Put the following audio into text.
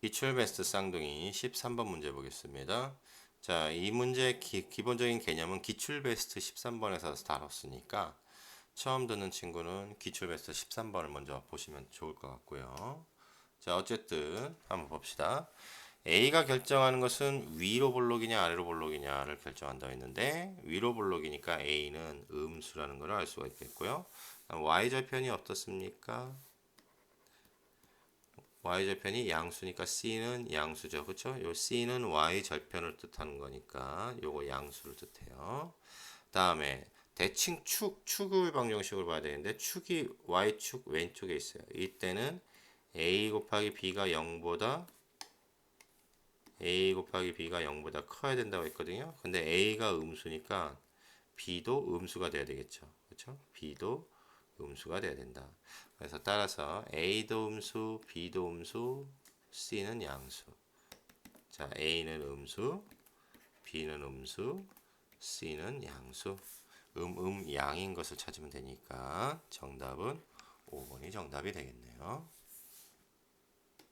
기출 베스트 쌍둥이 13번 문제 보겠습니다. 자, 이 문제 기, 기본적인 개념은 기출 베스트 13번에서 다뤘으니까 처음 듣는 친구는 기출 베스트 13번을 먼저 보시면 좋을 것 같고요. 자, 어쨌든 한번 봅시다. A가 결정하는 것은 위로 볼록이냐 아래로 볼록이냐를 결정한다고 했는데 위로 볼록이니까 A는 음수라는 걸 알 수가 있겠고요. Y절편이 어떻습니까? Y절편이 양수니까 C는 양수죠. 그쵸? 요 C는 Y절편을 뜻하는 거니까 요거 양수를 뜻해요. 다음에 대칭 축, 축을 방정식으로 봐야 되는데 축이 Y축 왼쪽에 있어요. 이때는 A 곱하기 B가 0보다 A 곱하기 B가 0보다 커야 된다고 했거든요. 근데 A가 음수니까 B도 음수가 돼야 되겠죠. 그렇죠? B도 음수가 돼야 된다. 그래서 따라서 A도 음수, B도 음수, C는 양수. 자, A는 음수, B는 음수, C는 양수. 음, 음, 양인 것을 찾으면 되니까 정답은 5번이 정답이 되겠네요.